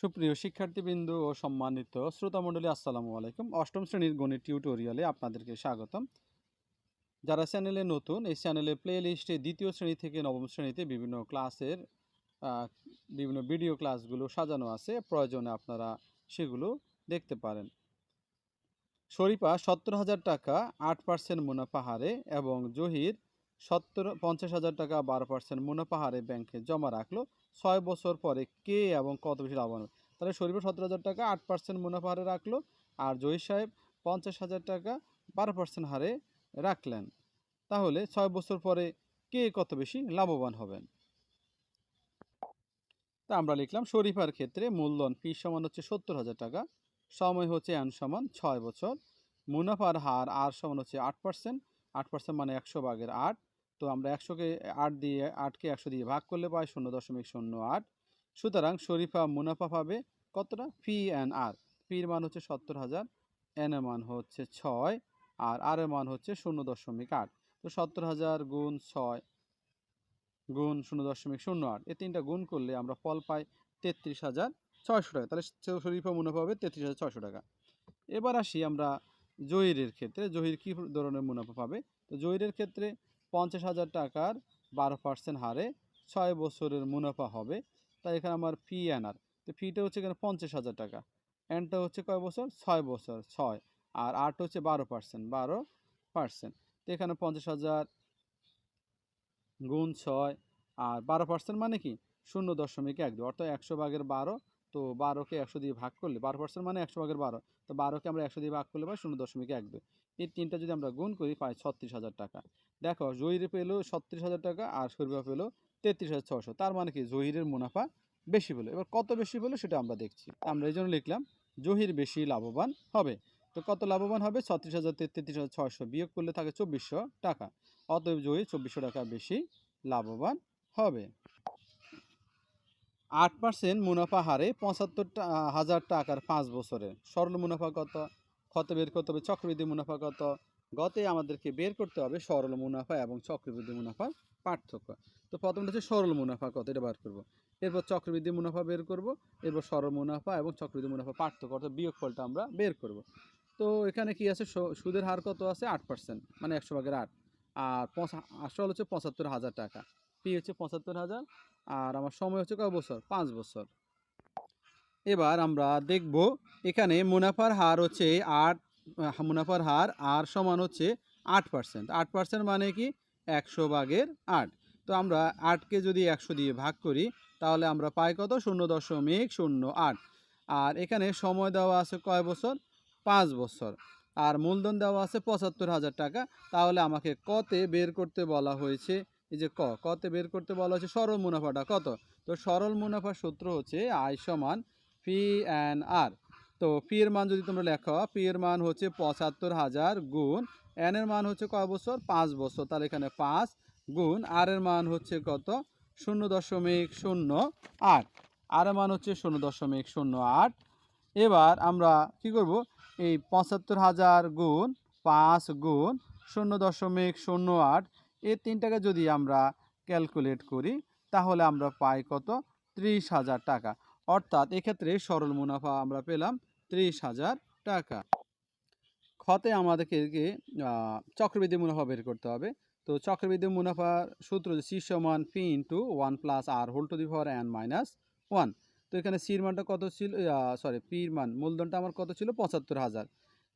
সুপ্রিয় শিক্ষার্থীবৃন্দ ও সম্মানিত শ্রোতামণ্ডলী, আসসালামু আলাইকুম। অষ্টম শ্রেণির গণিত টিউটোরিয়ালে আপনাদেরকে স্বাগতম। যারা চ্যানেলে নতুন, এই চ্যানেলে প্লে লিস্টে দ্বিতীয় শ্রেণি থেকে নবম শ্রেণীতে বিভিন্ন ক্লাসের বিভিন্ন ভিডিও ক্লাসগুলো সাজানো আছে। প্রয়োজনে আপনারা সেগুলো দেখতে পারেন। শরীফা সত্তর হাজার টাকা, আট পার্সেন্ট মুনাফা হারে এবং জহির সত্তর, পঞ্চাশ হাজার টাকা, বারো পার্সেন্ট মুনাফা হারে ব্যাংকে জমা রাখল। ছয় বছর পরে কে এবং কত বেশি লাভবান হবে? তাহলে শরীফা সত্তর হাজার টাকা, আট পার্সেন্ট মুনাফা হারে রাখল। আর জহির সাহেব পঞ্চাশ হাজার টাকা, বারো পার্সেন্ট হারে রাখলেন। তাহলে ছয় বছর পরে কে কত বেশি লাভবান হবেন? তা আমরা লিখলাম, শরীফার ক্ষেত্রে মূলধন পি সমান হচ্ছে সত্তর হাজার টাকা, সময় হচ্ছে এন সমান ছয় বছর। মুনাফার হার আর সমান হচ্ছে আট পার্সেন্ট আট পার্সেন্ট মানে একশো ভাগের আট। তো আমরা একশোকে আট দিয়ে, আটকে একশো দিয়ে ভাগ করলে পাই শূন্য দশমিক শূন্য আট। সুতরাং শরীফা মুনাফা পাবে কতটা? ফি এন আর পির মান হচ্ছে সত্তর হাজার এন এর মান হচ্ছে ছয়, আর আর এর মান হচ্ছে শূন্য দশমিক আট। তো সত্তর হাজার গুণ ছয় গুণ শূন্য দশমিক শূন্য আট, এই তিনটা গুণ করলে আমরা ফল পাই তেত্রিশ হাজার ছয়শো টাকা। তাহলে শরীফা মুনাফা হবে তেত্রিশ হাজার ছয়শো টাকা। এবার আসি আমরা জহিরের ক্ষেত্রে। জহির কী ধরনের মুনাফা পাবে? তো জহিরের ক্ষেত্রে পঞ্চাশ হাজার টাকার বারো পার্সেন্ট হারে ছয় বছরের মুনাফা হবে। তাই এখানে আমার ফি এনার তো ফিটা হচ্ছে এখানে পঞ্চাশ হাজার টাকা। এনটা হচ্ছে কয় বছর? ছয় বছর, ছয়। আর আট হচ্ছে বারো পার্সেন্ট বারো পার্সেন্ট তো এখানে পঞ্চাশ হাজার গুণ ছয়, আর বারো পার্সেন্ট মানে কি? শূন্য দশমিক এক দুই, অর্থাৎ একশো ভাগের বারো, তো বারোকে একশো দিয়ে ভাগ করলে, বারো পার্সেন্ট মানে একশো ভাগের বারো, তো বারোকে আমরা একশো দিয়ে ভাগ করলে পাই শূন্য দশমিক এক দুই। এই তিনটা যদি আমরা গুণ করি, পাই ছত্রিশ হাজার টাকা। দেখো, জহিরে পেল ছত্রিশ হাজার টাকা আর শরীফা পেল তেত্রিশ হাজার ছশো তার মানে কি? জহিরের মুনাফা বেশি পেল। এবার কত বেশি পেল সেটা আমরা দেখছি। আমরা এই জন্য লিখলাম, জহির বেশি লাভবান হবে। তো কত লাভবান হবে? ছত্রিশ হাজার তেত্রিশ হাজার ছয়শো বিয়োগ করলে থাকে চব্বিশশো টাকা। অতএব জহির চব্বিশশো টাকা বেশি লাভবান হবে। আট পার্সেন্ট মুনাফা হারে পঁচাত্তর হাজার টাকার পাঁচ বছরের সরল মুনাফা কত? কত বের করতে হবে, চক্রবৃদ্ধি মুনাফা কত? গতে আমাদেরকে বের করতে হবে সরল মুনাফা এবং চক্রবৃদ্ধি মুনাফার পার্থক্য। তো প্রথমটা হচ্ছে সরল মুনাফা কত, এটা বার করব। এরপর চক্রবৃদ্ধি মুনাফা বের করব, এরপর সরল মুনাফা এবং চক্রবৃদ্ধি মুনাফা পার্থক্য অর্থাৎ বিয়োগফলটা আমরা বের করব। তো এখানে কি আছে? সুদের হার কত আছে? আট পার্সেন্ট মানে একশো ভাগের আট। আর আসল হচ্ছে পঁচাত্তর হাজার টাকা। পি হচ্ছে পঁচাত্তর হাজার। আর আমার সময় হচ্ছে কয় বছর? পাঁচ বছর। এবার আমরা দেখব এখানে মুনাফার হার হচ্ছে আট মুনাফার হার আর সমান হচ্ছে আট পার্সেন্ট আট পার্সেন্ট মানে কি? একশো ভাগের আট। তো আমরা আটকে যদি একশো দিয়ে ভাগ করি, তাহলে আমরা পাই কত? শূন্য দশমিক শূন্য আট। আর এখানে সময় দেওয়া আছে কয় বছর? পাঁচ বছর। আর মূলধন দেওয়া আছে পঁচাত্তর হাজার টাকা। তাহলে আমাকে কতে বের করতে বলা হয়েছে, এই যে ক, কতে বের করতে বলা হয়েছে সরল মুনাফাটা কত? তো সরল মুনাফার সূত্র হচ্ছে আয় সমান পি অ্যান আর তো পি এর মান যদি তোমরা লেখো পি এর মান হচ্ছে পঁচাত্তর হাজার গুণ এন এর মান হচ্ছে কয় বছর? পাঁচ বছর। তাহলে এখানে পাঁচ গুণ আর এর মান হচ্ছে কত? শূন্য দশমিক শূন্য আট। আর এর মান হচ্ছে শূন্য দশমিক শূন্য আট। এবার আমরা কি করব? এই পঁচাত্তর হাজার গুণ, পাঁচ গুণ, শূন্য দশমিক শূন্য আট, এই তিনটাকে যদি আমরা ক্যালকুলেট করি, তাহলে আমরা পাই কত? ত্রিশ হাজার টাকা। অর্থাৎ এক্ষেত্রে সরল মুনাফা আমরা পেলাম ত্রিশ হাজার টাকা। খতে আমাদেরকে চক্রবৃদ্ধি মুনাফা বের করতে হবে। তো চক্রবৃদ্ধি মুনাফার সূত্র সি সমান P into one plus R whole to the power N minus one তো এখানে সির মানটা কত ছিল? সরি পির মান, মূলধনটা আমার কত ছিল? পঁচাত্তর হাজার।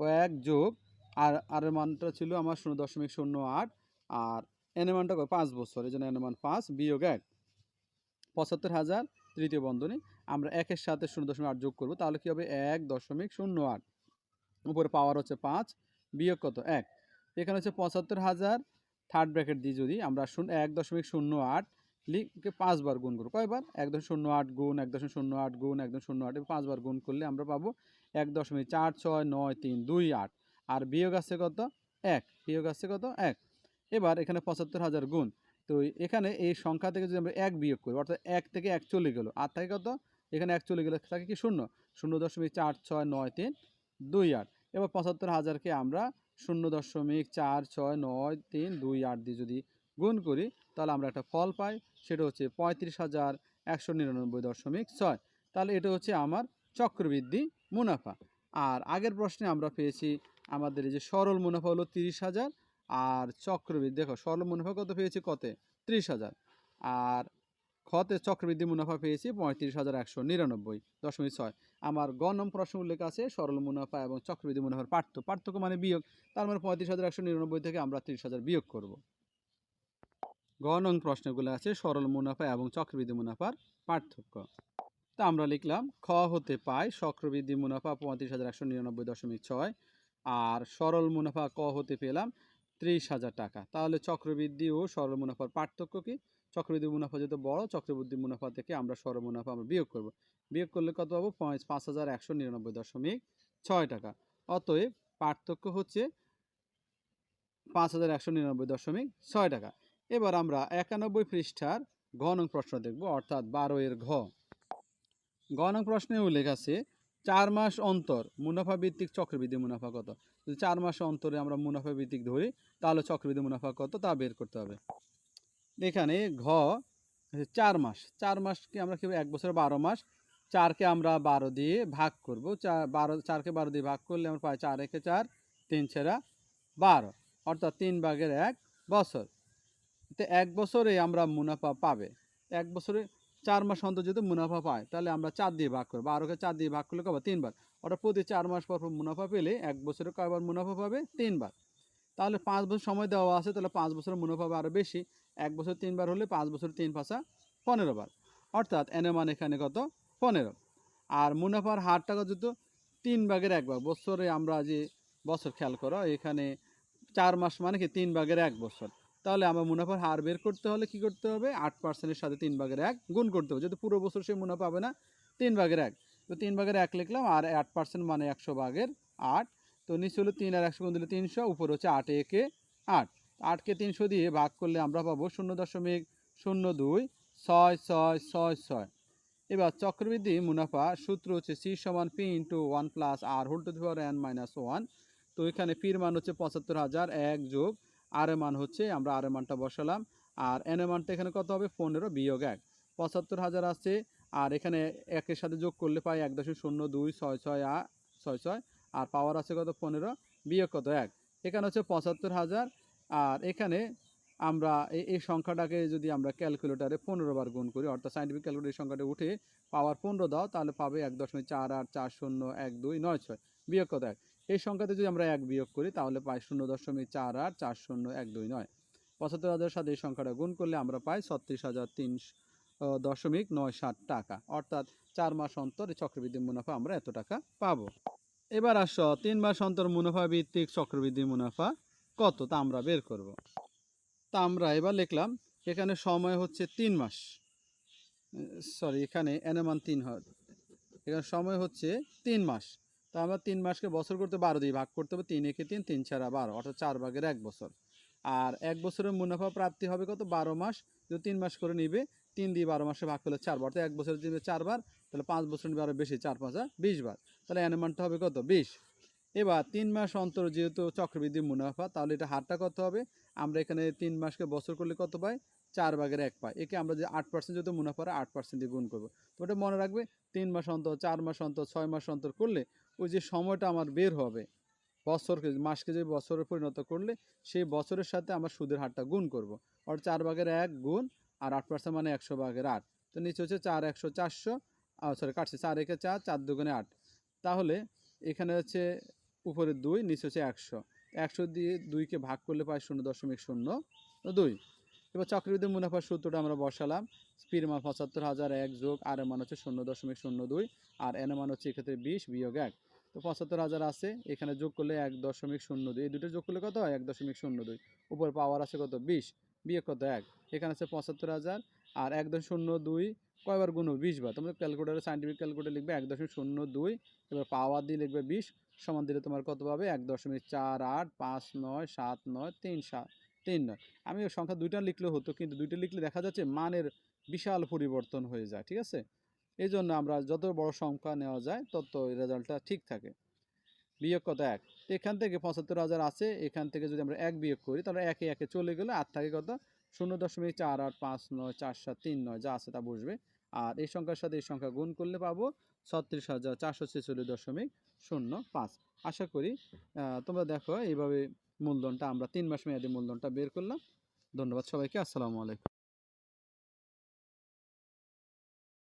কয়েক যোগ আর আর মানটা ছিল আমার শূন্য দশমিক শূন্য আট, আর এন এর মানটা পাঁচ বছর, এই জন্য এন এর মান পাঁচ বিয়োগ এক। পঁচাত্তর হাজার তৃতীয় বন্ধনী, আমরা একের সাথে শূন্য দশমিক আট যোগ করব, তাহলে কী হবে? এক দশমিক শূন্য আট। উপরে পাওয়ার হচ্ছে পাঁচ, বিয়োগ কত? এক। এখানে হচ্ছে পঁচাত্তর হাজার থার্ড ব্র্যাকেট দিয়ে যদি আমরা শূন্য, এক দশমিক শূন্য আট লিখে পাঁচবার গুণ করব। কয়বার? এক দশমিক শূন্য আট গুণ, এক দশমিক শূন্য আট গুণ, এক দশমিক শূন্য আট পাঁচবার গুণ করলে আমরা পাবো এক দশমিক চার ছয় নয় তিন দুই আট। আর বিয়োগ আছে কত? এক। বিয়োগ আছে কত? এক। এবার এখানে পঁচাত্তর হাজার গুণ তো এখানে এই সংখ্যা থেকে যদি আমরা এক বিয়োগ করি, অর্থাৎ এক থেকে এক চলে গেলো আর থাকে কত? এখানে এক চলে গেলে থাকে কি শূন্য? শূন্য দশমিক চার ছয় নয় তিন দুই আট। এবার পঁচাত্তর হাজারকে আমরা শূন্য দশমিক চার ছয় নয় তিন দুই আট দিয়ে যদি গুণ করি, তাহলে আমরা একটা ফল পাই, সেটা হচ্ছে পঁয়ত্রিশ হাজার একশো নিরানব্বই দশমিক ছয়। তাহলে এটা হচ্ছে আমার চক্রবৃদ্ধি মুনাফা। আর আগের প্রশ্নে আমরা পেয়েছি আমাদের এই যে সরল মুনাফা হলো তিরিশ হাজার আর চক্রবৃদ্ধি, দেখো সরল মুনাফা কত পেয়েছি? কতে? ত্রিশ হাজার। আর খতে চক্রবৃদ্ধি মুনাফা পেয়েছি পঁয়ত্রিশ হাজার একশো নিরানব্বই দশমিক ছয়। আমার গ নম প্রশ্ন উল্লেখ আছে, সরল মুনাফা এবং চক্রবৃদ্ধি মুনাফার পার্থক্য। পার্থক্য মানে বিয়োগ। তার মানে পঁয়ত্রিশ হাজার একশো নিরানব্বই থেকে আমরা তিরিশ হাজার বিয়োগ করব। গ নং প্রশ্নগুলো আছে, সরল মুনাফা এবং চক্রবৃদ্ধি মুনাফার পার্থক্য। তা আমরা লিখলাম, খ হতে পাই, চক্রবৃদ্ধি মুনাফা পঁয়ত্রিশ হাজার একশো নিরানব্বই দশমিক ছয়। আর সরল মুনাফা ক হতে পেলাম ত্রিশ হাজার টাকা। তাহলে চক্রবৃদ্ধি ও সরল মুনাফার পার্থক্য কি? চক্রবৃদ্ধি মুনাফা যেহেতু বড়, চক্রবৃদ্ধি মুনাফা থেকে আমরা সরল মুনাফা আমরা বিয়োগ করব। বিয়োগ করলে কত পাবো? পাঁচ হাজার একশো নিরানব্বই দশমিক ছয় টাকা। অতএব পার্থক্য হচ্ছে পাঁচ হাজার একশো নিরানব্বই দশমিক ছয় টাকা। এবার আমরা একানব্বই পৃষ্ঠার ঘ নং প্রশ্ন দেখব, অর্থাৎ বারো এর ঘ। গ নং প্রশ্নে উল্লেখ আছে চার মাস অন্তর মুনাফা ভিত্তিক চক্রবৃদ্ধি মুনাফা কত? যদি চার মাস অন্তরে আমরা মুনাফা ভিত্তিক ধরি, তাহলে চক্রবৃদ্ধি মুনাফা কত? তা বের করতে হবে। এখানে ঘ চার মাস। চার মাসকে আমরা কি এক বছর বারো মাস। চারকে আমরা বারো দিয়ে ভাগ করব। চার বারো চারকে বারো দিয়ে ভাগ করলে আমরা পাই চার একে চার, তিন ছেড়া বারো। অর্থাৎ তিন ভাগের এক বছর। তো এক বছরে আমরা মুনাফা পাবে। এক বছরে চার মাস অন্তর যদি মুনাফা পায়, তাহলে আমরা চার দিয়ে ভাগ করব। বারোকে চার দিয়ে ভাগ করলে কবার তিনবার। অর্থাৎ প্রতি চার মাস পর পর মুনাফা পেলে এক বছরে কয়বার মুনাফা পাবে? তিনবার। তাহলে পাঁচ বছর সময় দেওয়া আছে, তাহলে পাঁচ বছরের মুনাফা পাবে আরও বেশি। এক বছর তিনবার হলে পাঁচ বছর তিন পাঁচা পনেরো বার। অর্থাৎ এনে মান এখানে কত? পনেরো। আর মুনাফার হারটা কত? তিন ভাগের এক ভাগ। বছরে আমরা যে বছর খেয়াল করো, এখানে চার মাস মানে কি? তিন ভাগের এক বছর। তাহলে আমরা মুনাফার হার বের করতে হলে কি করতে হবে? আট পার্সেন্টের সাথে তিন ভাগের এক গুণ করতে হবে। যেহেতু পুরো বছর সে মুনাফা পাবে না, তিন ভাগের এক। তো তিন ভাগের এক লিখলাম, আর আট পার্সেন্ট মানে একশো ভাগের আট। তো নিচে হলো তিন আর একশো গুণ দিলে তিনশো, উপর হচ্ছে আট, একে আট। আটকে তিনশো দিয়ে ভাগ করলে আমরা পাবো শূন্য দশমিক শূন্য দুই, ছয় ছয় ছয় ছয়। এবার চক্রবৃদ্ধি মুনাফা সূত্র হচ্ছে সি সমান P into one plus R whole to the power N minus one. তো এখানে পির মান হচ্ছে পঁচাত্তর হাজার এক যোগ আর এর মান হচ্ছে, আমরা আর এর মানটা বসালাম, আর এন এর মানটা এখানে কত হবে? পনেরো বিয়োগ এক। পঁচাত্তর হাজার আছে আর এখানে একের সাথে যোগ করলে পাই এক দশমিক শূন্য দুই ছয় ছয় আ, ছয় ছয়, আর পাওয়ার আছে কত? পনেরো, বিয়োগ কত? এক। এখানে হচ্ছে পঁচাত্তর হাজার, আর এখানে আমরা এই এই সংখ্যাটাকে যদি আমরা ক্যালকুলেটারে পনেরো বার গুণ করি, অর্থাৎ সাইন্টিফিক ক্যালকুলেটার সংখ্যাটা উঠে পাওয়ার পনেরো দাও, তাহলে পাবে এক দশমিক চার আট চার শূন্য এক দুই নয় ছয়, বিয়োগ কত? এক। এই সংখ্যাতে যদি আমরা এক বিয়োগ করি, তাহলে পাই শূন্য দশমিক চার আট, চার শূন্য এক দুই নয়। পঁচাত্তর হাজারের সাথে এই সংখ্যাটা গুণ করলে আমরা পাই ছত্রিশ হাজার তিন দশমিক নয় সাত টাকা। অর্থাৎ চার মাস অন্তর এই চক্রবৃদ্ধি মুনাফা আমরা এত টাকা পাবো। এবার আসো, তিন মাস অন্তর মুনাফা ভিত্তিক চক্রবৃদ্ধি মুনাফা কত? তা আমরা বের করব। তা আমরা এবার লিখলাম, এখানে সময় হচ্ছে তিন মাস। সরি এখানে এনমান তিন হয়। এখানে সময় হচ্ছে তিন মাস। তা আমরা তিন মাসকে বছর করতে বারো দিয়ে ভাগ করতে হবে তিন একে তিন তিন ছাড়া বারো, অর্থাৎ চার ভাগের এক বছর। আর এক বছরের মুনাফা প্রাপ্তি হবে কত? বারো মাস। যদি তিন মাস করে নিবে, তিন দিয়ে বারো মাসে ভাগ করলে চারবার অর্থাৎ এক বছরে দিবে চারবার তাহলে পাঁচ বছর নিবে আরও বেশি, চার পাঁচা বিশ বার। তাহলে অ্যানিমানটা হবে কত? বিশ। এবার তিন মাস অন্তর যেহেতু চক্রবৃদ্ধি মুনাফা, তাহলে এটা হারটা কত হবে? আমরা এখানে তিন মাসকে বছর করলে কত পাই? চার ভাগের এক পাই। একে আমরা যে আট পার্সেন্ট যেহেতু মুনাফা আট পার্সেন্ট দিয়ে গুণ করব। তো ওটা মনে রাখবে, তিন মাস অন্তর, চার মাস অন্তর, ছয় মাস অন্তর করলে ওই যে সময়টা আমার বের হবে, বছরকে, মাসকে যে বছরে পরিণত করলে সেই বছরের সাথে আমার সুদের হারটা গুণ করব। আর চার ভাগের এক গুণ আর আট পার্সেন্ট মানে একশো ভাগের আট। তো নিচে হচ্ছে চার, একশো, চারশো সরি কাটছে চার একে চার চার দুগুণে আট। তাহলে এখানে হচ্ছে উপরে দুই, নিচে হচ্ছে একশো। একশো দিয়ে দুইকে ভাগ করলে পাই শূন্য দশমিক শূন্য দুই। এবার চক্রবৃদ্ধি মুনাফার সূত্রটা আমরা বসালাম। স্পির মান পঁচাত্তর হাজার এক যোগ আর এর মান হচ্ছে শূন্য দশমিক শূন্য দুই আর এন মান হচ্ছে এক্ষেত্রে বিশ বিয়োগ এক। তো পঁচাত্তর হাজার আছে, এখানে যোগ করলে এক দশমিক শূন্য দুই। এই দুটো যোগ করলে কত হয়? এক দশমিক শূন্য দুই। উপর পাওয়ার আছে কত? বিশ। বিয়োগ কত? এক। এখানে আছে পঁচাত্তর হাজার। আর এক দশমিক শূন্য দুই কয়বার গুণ বিশ বার। তোমরা ক্যালকুলেটারে সাইন্টিফিক ক্যালকুলেটার লিখবে এক দশমিক শূন্য দুই, এবার পাওয়ার দিয়ে লিখবে বিশ, সমান দিলে তোমার কত পাবে? এক দশমিক চার আট, পাঁচ নয়, সাত নয়, তিন সাত, তিন নয়। আমি সংখ্যা দুইটা লিখলে হতো, কিন্তু দুইটা লিখলে দেখা যাচ্ছে মানের বিশাল পরিবর্তন হয়ে যায়, ঠিক আছে? এই জন্য আমরা যত বড় সংখ্যা নেওয়া যায়, তত রেজাল্টটা ঠিক থাকে। বিয়োগ কত এক? এখান থেকে পঁচাত্তর হাজার আছে, এখান থেকে যদি আমরা এক বিয়োগ করি, তাহলে একে একে চলে গেলে আর থাকে কত? শূন্য দশমিক চার আট পাঁচ নয় চার সাত তিন নয়, যা আছে তা বসবে আর এই সংখ্যার সাথে এই সংখ্যা গুণ করলে পাবো ছত্রিশ হাজার চারশো ছেচল্লিশ দশমিক শূন্য পাঁচ। আশা করি তোমরা দেখো, এইভাবে মূলধনটা আমরা তিন মাস মেয়াদি মূলধনটা বের করলাম। ধন্যবাদ সবাইকে, আসসালামু আলাইকুম।